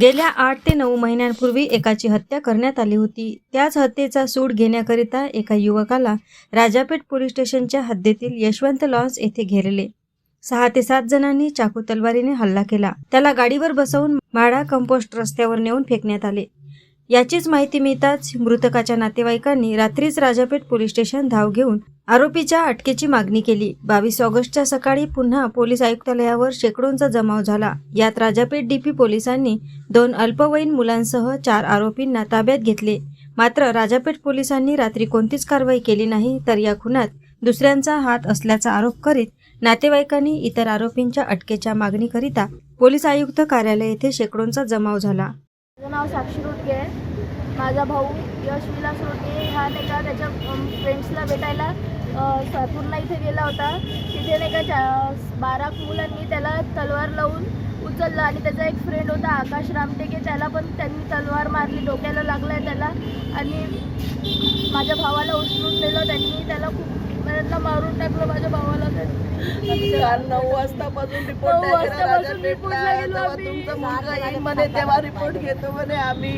गेल्या आठ ते नऊ महिन्यांपूर्वी एकाची हत्या करण्यात आली होती. त्याच हत्येचा सूड घेण्याकरिता एका युवकाला राजापेठ पोलीस स्टेशनच्या हद्दीतील यशवंत लॉन्स येथे घेरले. सहा ते सात जणांनी चाकू तलवारीने हल्ला केला. त्याला गाडीवर बसवून माडा कंपोस्ट रस्त्यावर नेऊन फेकण्यात आले. याचीच माहिती मिळताच मृतकाच्या नातेवाईकांनी रात्रीच राजापेठ पोलीस स्टेशन धाव घेऊन आरोपीच्या अटकेची मागणी केली. बावीस ऑगस्टच्या सकाळी पुन्हा पोलीस आयुक्तालयावर शेकडोंचा जमाव झाला. यात राजापेठ डीपी पोलिसांनी दोन अल्पवयीन मुलांसह चार आरोपींना ताब्यात घेतले. मात्र राजापेठ पोलिसांनी रात्री कोणतीच कारवाई केली नाही तर या खुनात दुसऱ्यांचा हात असल्याचा आरोप करीत नातेवाईकांनी इतर आरोपींच्या अटकेच्या मागणीकरिता पोलीस आयुक्त कार्यालय येथे शेकडोंचा जमाव झाला. माझं नाव साक्षी रोडके आहे. माझा भाऊ यश विलास रोडके हा नाही का त्याच्या फ्रेंड्सला भेटायला सातूरला इथे गेला होता. तिथे नाही का चा- बारा मुलांनी त्याला तलवार लावून उचललं आणि त्याचा एक फ्रेंड होता आकाश रामटेके. त्याला पण त्यांनी तलवार मारली डोक्याला लागलाय त्याला. आणि माझ्या भावाला उचलून नेलं त्यांनी त्याला खूप त्यांना मारून टाकलं माझ्या भावाला काल नऊ वाजतापासून रिपोर्ट नऊ वाजतापासून रिपोर्टला भेटला गेलो तेव्हा आम्ही. तुमचा मुलगा येईल म्हणे तेव्हा रिपोर्ट घेतो म्हणे आम्ही.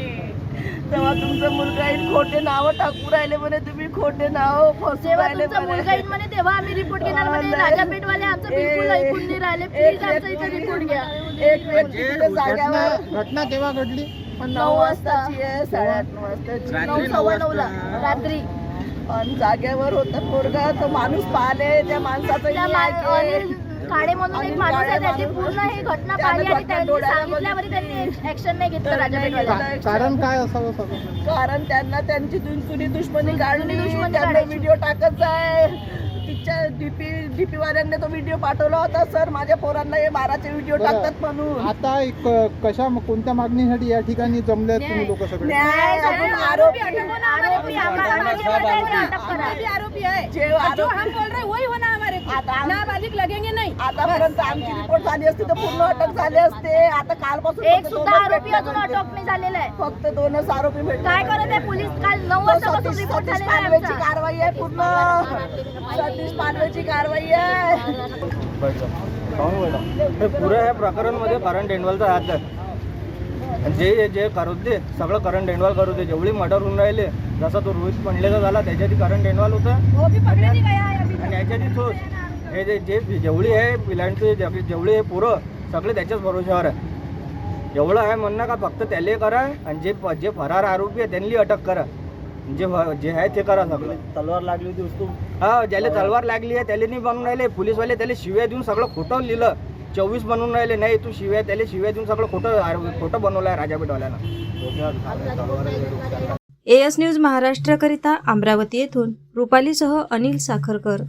तेव्हा तुमचा मुलगा येईल खोटे नाव टाकू राहिले म्हणे तुम्ही खोटे नाव फसू जेव्हा राहिले तुमचा मुलगा येईल म्हणे तेव्हा आम्ही रिपोर्ट घेणार म्हणे. नाही. राजापेठवाले आमचं बिलकुल ए- ऐकून नाही राहिले. एक प्लीज आमचा इथे रिपोर्ट घ्या. एक व्यक्ती तिथे जाग्यावर घटना केव्हा घडली? नऊ वाजताची आहे साडेआठ वाजताची. नऊ सव्वा नऊला रात्री. आणि जाग्यावर होता पोरगा तो माणूस पाहिले त्या माणसाचं त्या हे मा- आहे अनिल की- काळे म्हणून एक अनिल माणूस आहे काळे त्याची माणूस- पूर्ण ही घटना त्यानं पाहिली आणि घटना त्यांनी डोळ्याला सांगितल्यावर त्यांनी ऍक्शन नाही घेतलं नाही राजापेठवाले घेतलं. कारण काय असावं सगळं? कारण त्यांना त्यांची जुन- जुनी दुश्मनी काढली. दुश्मनी त्यांना काढायची. व्हिडिओ टाकत आहे तिच्या डीपी डीपी वाल्यांनी तो व्हिडिओ पाठवला होता सर माझ्या पोरांना हे बाराचे व्हिडिओ बरं. टाकतात म्हणून. आता एक कशा कोणत्या मागणीसाठी या ठिकाणी जमले तुम्ही लोक सगळे? न्याय आपण आरोपी आरोपी जे वाटायला ते अटक करा. आरोपी आहे. जे आरोपी आता नाबालिग लगेंगे नहीं. आतापर्यंत आमची रिपोर्ट झाली असती तर पूर्ण अटक झाली असते. आता कालपासून एक फक्त सुद्धा दोनच आरोपी भेटले अजून म्हणजे. अटक नाही झालेला आहे. फक्त दोनच आरोपी भेटले काय करत आहे पोलीस? काल नऊ तो वाजतापासून सतीश रिपोर्ट सतीश झालेला आहे पानवेची. कारवाई आहे पूर्ण. सतीश पानवेची कारवाई आहे. हे पुरं ह्या प्रकरणमध्ये करण डेंडवालचा हात आहे. आणि जे जे करू दे सगळं करण डेंडवाल करू दे जेवढी मर्डर होऊन राहिले जसा तो रोहित पंडलेचा झाला त्याच्या आधी करण डेंडवाल होता आणि आणि याच्या आधी तोच. हे जे जे जेवढी आहे पिलांची जे- जेवढी हे पुरं सगळे त्याच्याच भरोश्यावर आहे. एवढं आहे म्हणणं का फक्त त्याले करा आणि जे जे फरार आरोपी आहे त्यांनी अटक करा. जे जे आहे ते करा सगळं. तलवार लागली होती वस्तू हा ज्याला तलवार लागली आहे त्याला नाही बनवून राहिले पोलीसवाले त्याला शिव्या देऊन सगळं खोटं लिहिलं. चोवीस बनवून राहिले. नाही तू शिव्या त्याला शिव्या देऊन सगळं खोटं खोटं बनवलं आहे राजापेठवाल्यानं एएस न्यूज महाराष्ट्रकरिता अमरावती येथून रुपालीसह अनिल साखरकर.